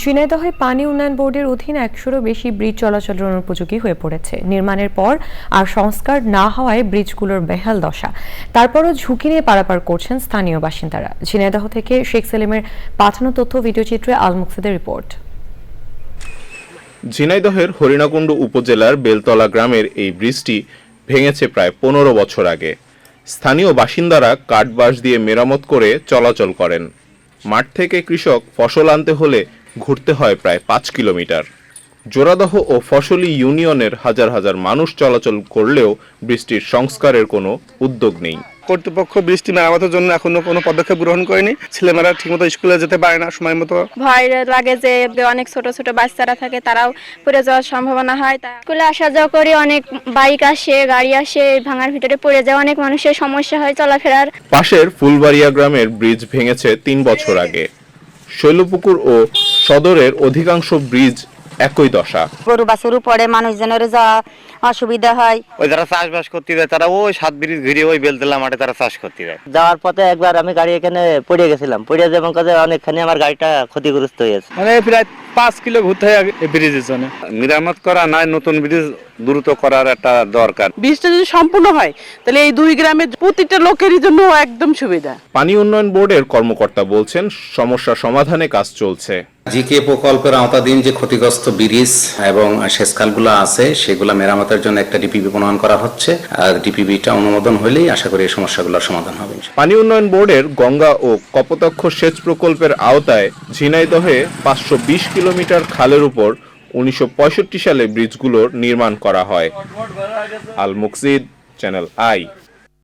ঝিনাইদহে পানি উন্নয়ন বোর্ডের অধীন একশোরও বেশি ব্রিজ চলাচলের অনুপযোগী হয়ে পড়েছে। নির্মাণের পর আর সংস্কার না হওয়ায় ব্রিজগুলোর বেহাল দশা। তারপরও ঝুঁকি নিয়ে পারাপার করছেন স্থানীয় বাসিন্দারা। ঝিনাইদহ থেকে শেখ সেলিমের পাঠানো তথ্য ভিডিওচিত্রে আল মুকসিদের রিপোর্ট। ঝিনাইদহের হরিণাকুণ্ড উপজেলার বেলতলা গ্রামের এই ব্রিজটি ভেঙেছে প্রায় পনেরো বছর আগে। স্থানীয় বাসিন্দারা কাঠবাঁশ দিয়ে মেরামত করে চলাচল করেন। মাঠ থেকে কৃষক ফসল আনতে হলে ঘুরতে হয় প্রায় পাঁচ কিলোমিটার। জোড়াদহ ও ফসলি ইউনিয়নের হাজার হাজার মানুষ চলাচল করলেও বৃষ্টির সংস্কারের কোনো উদ্যোগ নেই। কর্তৃপক্ষ বৃষ্টি মেরামতের জন্য এখনও কোনো পদক্ষেপ গ্রহণ করেনি। ছেলেমেয়েরা ঠিকমতো স্কুলে যেতে পারে না সময় মতো। ভয় লাগে যে অনেক ছোট ছোট বাচ্চারা থাকে তারাও পড়ে যাওয়ার সম্ভাবনা হয়। তা স্কুলে আসা যাওয়া করি অনেক বাইক আসে গাড়ি আসে ভাঙার ভিতরে পড়ে যায় অনেক মানুষের সমস্যা হয় চলাফেরার। পাশের ফুলবাড়িয়া গ্রামের ব্রিজ ভেঙেছে তিন বছর আগে। শৈলপুকুর ও সদরের অধিকাংশ ব্রিজ একই দশা। গরু বাছুরও পড়ে মানুষজনের যা অসুবিধা হয়। ওই যারা চাষবাস করতে যায় তারা ওই সাত ব্রিজ ঘিরে ওই বেলতলা মাঠে তারা চাষ করতে যায়। যাওয়ার পথে একবার আমি গাড়ি এখানে পড়ে গেছিলাম। পড়ে যাবার কাজে অনেকখানি আমার গাড়িটা ক্ষতিগ্রস্ত হয়েছে। মানে প্রায় পাঁচ কিলো ঘুরতে হয় ব্রিজের জন্য। মেরামত করা নাই নতুন ব্রিজ দ্রুত করার একটা দরকার। বীজটা যদি সম্পূর্ণ হয় তাহলে এই দুই গ্রামের প্রতিটা লোকেরই জন্য একদম সুবিধা। পানি উন্নয়ন বোর্ডের কর্মকর্তা বলছেন সমস্যা সমাধানে কাজ চলছে। জিকে প্রকল্পের আওতাধীন যে ক্ষতিগ্রস্ত ব্রিজ এবং সেচকালগুলো আছে সেগুলো মেরামতের জন্য একটা ডিপিবি প্রণয়ন করা হচ্ছে। আর ডিপিবিটা অনুমোদন হলেই আশা করি এই সমস্যাগুলোর সমাধান হবে পানি উন্নয়ন বোর্ডের গঙ্গা ও কপোতাক্ষ সেচ প্রকল্পের আওতায় ঝিনাইদহে পাঁচশো বিশ কিলোমিটার খালের উপর উনিশশো পঁয়ষট্টি সালে ব্রিজগুলোর নির্মাণ করা হয়। আল মুকসিদ চ্যানেল আই